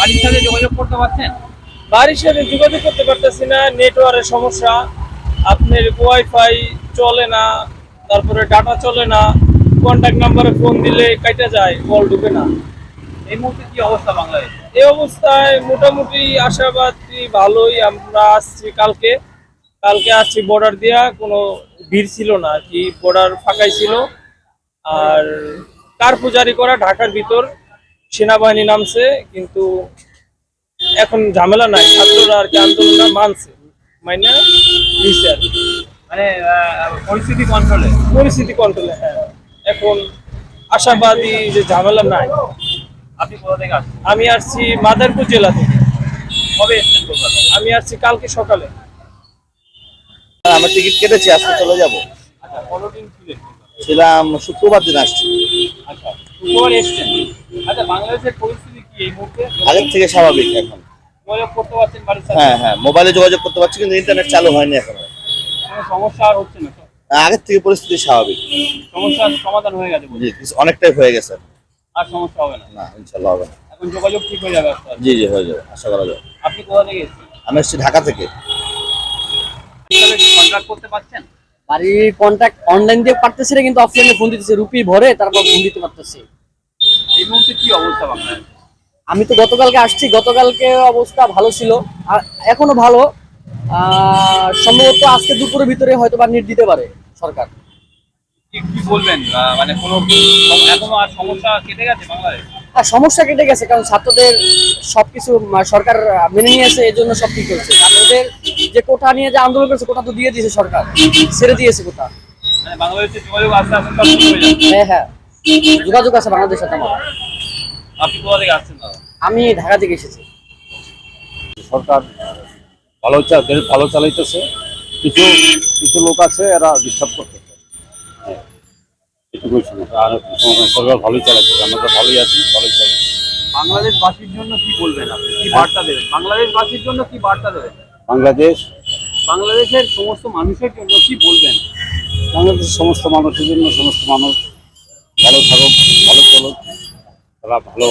বাড়ির সাথে যোগাযোগ করতে পারছেন? বাড়ির সাথে যোগাযোগ করতে পারতেছি না নেটওয়ার্কের সমস্যা আপনার ওয়াইফাই চলে না তারপরে ডাটা চলে না কন্ট্যাক্ট নাম্বারে ফোন দিলে কাটা যায় কল ঢুকে না। এই মুহূর্তে কি অবস্থা বাংলাদেশে এই অবস্থায় মোটামুটি আশাবাদী ভালোই আমরা আসছি কালকে। কালকে আসছি বর্ডার দিয়া কোনো ভিড় ছিল না কি বর্ডার ফাঁকাই ছিল। আর কার পূজারি করা? ঢাকার ভিতর। সেনাবাহিনী নামছে কিন্তু এখন ঝামেলা নাই। ছাত্ররা আর কি আন্দোলনটা মানছে মাইনা আর মানে আহ, পরিস্থিতি কন্ট্রোলে পরিস্থিতি কন্ট্রোলে হ্যাঁ। এখন আশাবাদী যে ঝামেলা নাই। আপনি কোথা থেকে আসছেন? আমি আসছি মাদারপুর জেলা থেকে। কবে এসছেন কলকাতায় আমি আসছি কালকে সকালে। আমার টিকিট কেটেছি আজকে চলে যাব। আচ্ছা কতদিন ছিলেন? ছিলাম শুক্রবার দিন আসছি। আচ্ছা শুক্রবার এসছেন? আচ্ছা বাংলাদেশের পরিস্থিতি কি এই মুহূর্তে? আগের থেকে স্বাভাবিক এখন। যোগাযোগ করতে পারছেন বাড়ির সাথে? হ্যাঁ হ্যাঁ মোবাইলে যোগাযোগ করতে পারছি কিন্তু ইন্টারনেট চালু হয়নি এখনও। কোনো সমস্যা আর হচ্ছে না তো? আগের থেকে পরিস্থিতি স্বাভাবিক। সমস্যার সমাধান হয়ে গেছে জি কিছু অনেকটাই হয়ে গেছে। আর সমস্যা হবে না? না ইনশাল্লাহ হবে না। এখন যোগাযোগ ঠিক হয়ে যাবে আস্তে আস্তে। জি জি হয়ে যাবে আশা করা যাবে। আপনি কোথা থেকে এসেছেন? আমি এসেছি ঢাকা থেকে। কন্ট্রাক্ট করতে পারছেন? বাড়ির কন্ট্যাক্ট অনলাইন দিয়ে পারতেছি না কিন্তু অফলাইনে ফোন দিতেছে রুপি ভরে তারপর ফোন দিতে পারতেছি। এই মুহূর্তে কি অবস্থা আমি তো গতকালকে আসছি গতকালকে অবস্থা ভালো ছিল। আর এখনও ভালো। সম্ভবত আজকে দুপুরের ভিতরে হয়তো বা নিট দিতে পারে সরকার। কি কি বলবেন? মানে কোনো এখনও আর সমস্যা কেটে গেছে বাংলাদেশ আর সমস্যা কেটে গেছে কারণ ছাত্রদের সবকিছু সরকার মেনে নিয়েছে এই জন্য সব ঠিক হয়েছে। কারণ ওদের যে কোটা নিয়ে যে আন্দোলন করেছে কোটা তো দিয়ে দিয়েছে সরকার। ছেড়ে দিয়েছে কোটা। মানে বাংলাদেশের যোগাযোগ আস্তে আস্তে সব শুরু হয়ে যাচ্ছে। হ্যাঁ হ্যাঁ। যোগাযোগ আছে বাংলাদেশের সাথে আমার। আপনি কোথা থেকে আসছেন দাদা? আমি ঢাকা থেকে এসেছি। সরকার ভালো চা- দেশ ভালো চালাইতেছে। কিছু কিছু লোক আছে এরা ডিস্টার্ব করতেছে। হ্যাঁ, এটুকুই সমস্যা আর সরকার ভালোই চালাইতেছে আমরা তো ভালোই আছি ভালোই চালাচ্ছি বাংলাদেশবাসীর জন্য কি বলবেন আপনি? কি বার্তা দেবেন? বাংলাদেশবাসীর জন্য কি বার্তা দেবেন? বাংলাদেশ? বাংলাদেশের সমস্ত মানুষের জন্য কি বলবেন? বাংলাদেশের সমস্ত মানুষের জন্য সমস্ত মানুষ ভালো থাকুক, ভালো চলুক, তারা ভালো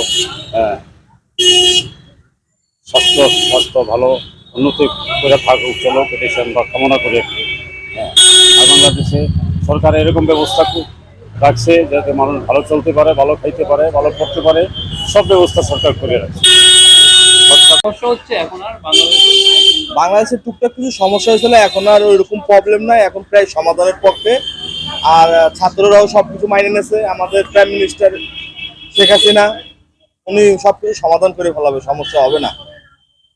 স্বাস্থ্য স্বাস্থ্য ভালো, উন্নতি করে থাকুক, চলুক, এটাই আমরা কামনা করি হ্যাঁ আর বাংলাদেশে সরকার এরকম ব্যবস্থা রাখছে যাতে মানুষ ভালো চলতে পারে, ভালো খাইতে পারে, ভালো পড়তে পারে, সব ব্যবস্থা সরকার করে রাখছে। সমস্যা হচ্ছে এখন আর বাংলাদেশে বাংলাদেশে টুকটাক কিছু সমস্যা হয়েছিল এখন আর ওইরকম প্রবলেম নাই এখন প্রায় সমাধানের পক্ষে। আর ছাত্ররাও সবকিছু মাইনে নিয়েছে আমাদের প্রাইম মিনিস্টার শেখ হাসিনা উনি সবকিছু সমাধান করে ফেলাবে সমস্যা হবে না।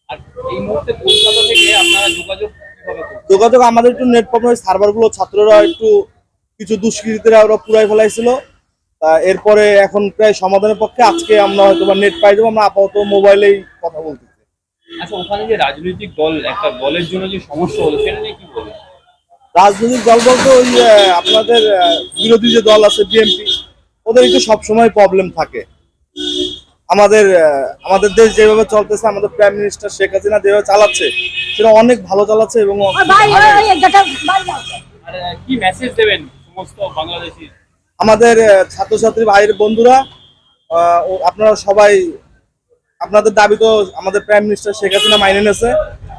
আর এই মুহূর্তে কলকাতা থেকে আপনারা যোগাযোগ যোগাযোগ আমাদের একটু নেট প্রবলেম সার্ভারগুলো ছাত্ররা একটু কিছু দুষ্কৃতীরা ওরা পুরাই ফেলাইছিল। এরপরে এখন প্রায় সমাধানের পক্ষে আজকে আমরা হয়তো নেট পাই যাব আমরা আপাতত মোবাইলেই কথা বলতেছি। আচ্ছা ওখানে যে রাজনৈতিক দল একটা দলের জন্য যে সমস্যা হলো সেটা নিয়ে কি বলবেন? রাজনৈতিক দল বলতে ওই আপনাদের বিরোধী যে দল আছে বিএনপি ওদের একটু সবসময় প্রবলেম থাকে। আমাদের আমাদের দেশ যেভাবে চলতেছে আমাদের প্রাইম মিনিস্টার শেখ হাসিনা যেভাবে চালাচ্ছে সেটা অনেক ভালো চালাচ্ছে এবং কি মেসেজ দেবেন সমস্ত বাংলাদেশি আমাদের ছাত্রছাত্রী ভাইয়ের বন্ধুরা আহ, ও আপনারা সবাই আপনাদের দাবি তো আমাদের প্রাইম মিনিস্টার শেখ হাসিনা মাইনে নিয়েছে।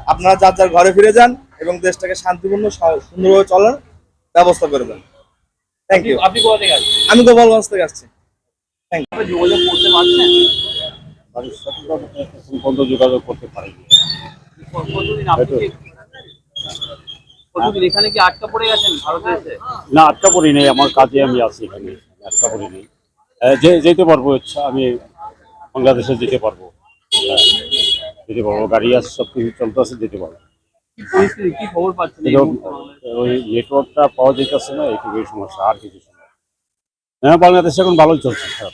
আপনারা যার যার ঘরে ফিরে যান এবং দেশটাকে শান্তিপূর্ণ সুন্দরভাবে চলার ব্যবস্থা করে দেন। থ্যাংক ইউ আপনি কোথা থেকে আসছেন? আমি গোপালগঞ্জ থেকে আসছি। আপনি যোগাযোগ করতে পারছেন? তো এখন পর্যন্ত যোগাযোগ করতে পারিনি। ক- কতদিন আপনি কি কতদিন এখানে কি আটকা পড়ে গেছেন ভারতে এসে? না আটকা পড়ি নেই আমার কাজে আমি আছি এখানে। আটকা পড়ি নেই। যে যেতে পারব ইচ্ছা আমি বাংলাদেশে যেতে পারব। যেতে পারব গাড়ি আছে সব কিছু চলতে আছে যেতে পারব? ওই নেটওয়ার্কটা পাওয়া যেতেছে না এইটুকুই সমস্যা আর কিছু সমস্যা হ্যাঁ বাংলাদেশে এখন ভালোই চলছে। খারাপ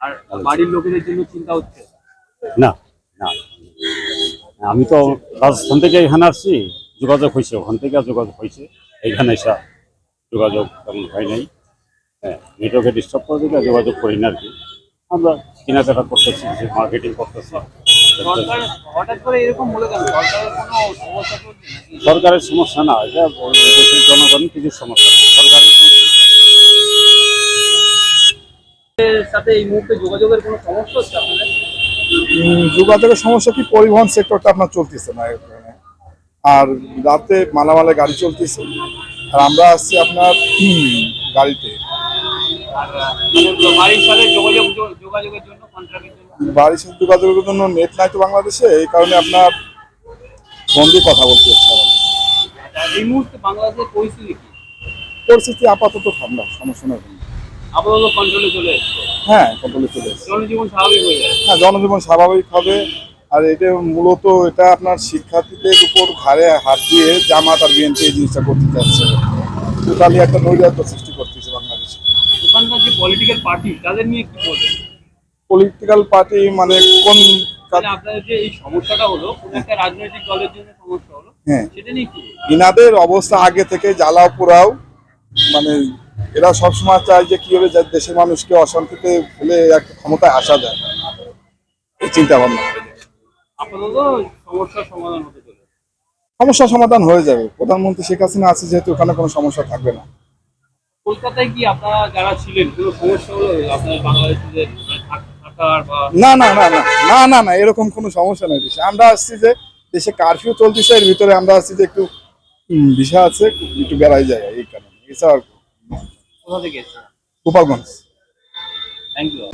আর বাড়ির লোকেদের জন্য চিন্তা হচ্ছে? না না। আমি তো রাজস্থান থেকে এখানে আসছি যোগাযোগ হয়েছে ওখান থেকে যোগাযোগ হয়েছে। এইখানে এসা যোগাযোগ তেমন হয় নাই। হ্যাঁ নেটওয়ার্কে ডিস্টার্ব করে দিলে যোগাযোগ করি না আর কি। আমরা কেনাকাটা করতেছি মার্কেটিং করতেছি। সরকারের সমস্যা না এটা দেশের জনগণের কিছু সমস্যা। সরকারের সাথে এই মুহূর্তে যোগাযোগের কোনো সমস্যা হচ্ছে আপনাদের? যোগাযোগের সমস্যা কি? পরিবহন সেক্টরটা আপনার চলতেছে না এখানে। আর রাতে মালামালে গাড়ি চলতেছে। আর আমরা আসছি আপনার গাড়িতে। বাড়ির সাথে যোগাযোগের জন্য কন্ট্রাক্টের জন্য। বাড়ির সাথে যোগাযোগের জন্য নেট নাই তো বাংলাদেশে এই কারণে আপনার ফোন দিয়ে কথা বলতে হচ্ছে এই মুহূর্তে বাংলাদেশের পরিস্থিতি কি? পরিস্থিতি আপাতত ঠান্ডা সমস্যা নেই। আপাতত কন্ট্রোলে চলে এসছে। হ্যাঁ কন্ট্রোলে চলে এসেছে। জনজীবন স্বাভাবিক হয়ে হ্যাঁ জনজীবন স্বাভাবিক হবে। আর এটা মূলত এটা আপনার শিক্ষার্থীদের উপর ঘাড়ে হাত দিয়ে জামাত আর বিএনপি এই জিনিসটা করতে চাচ্ছে। টোটালি একটা নৈরাত্য সৃষ্টি যে পলিটিক্যাল পার্টি তাদের নিয়ে কি বলবেন? পলিটিক্যাল পার্টি মানে কোন আপনাদের যে এই সমস্যাটা হলো কোন একটা রাজনৈতিক দলের জন্য সমস্যা হলো হ্যাঁ। সেটা নিয়ে কি? ইনাদের অবস্থা আগে থেকে জ্বালাও পোড়াও মানে এরা সবসময় চায় যে কীভাবে দেশের মানুষকে অশান্তিতে ফেলে একটা ক্ষমতায় আসা যায়। এই চিন্তা ভাবনা আপাতত সমস্যার সমাধান হতে চলে সমস্যা সমাধান হয়ে যাবে। প্রধানমন্ত্রী শেখ হাসিনা আছে যেহেতু ওখানে কোনো সমস্যা থাকবে না। কলকাতায় কি আপনারা যারা ছিলেন কোনো সমস্যা হলো? আপনাদের বাংলাদেশিদের মানে না না না না না না না এরকম কোনো সমস্যা নেই দেশে। আমরা আসছি যে দেশে কারফিউ চলতেছে এর ভিতরে আমরা আসছি যে একটু বিষয় আছে একটু বেড়াই যায় এই কারণে। এছাড়া কোথা থেকে গোপালগঞ্জ। Thank you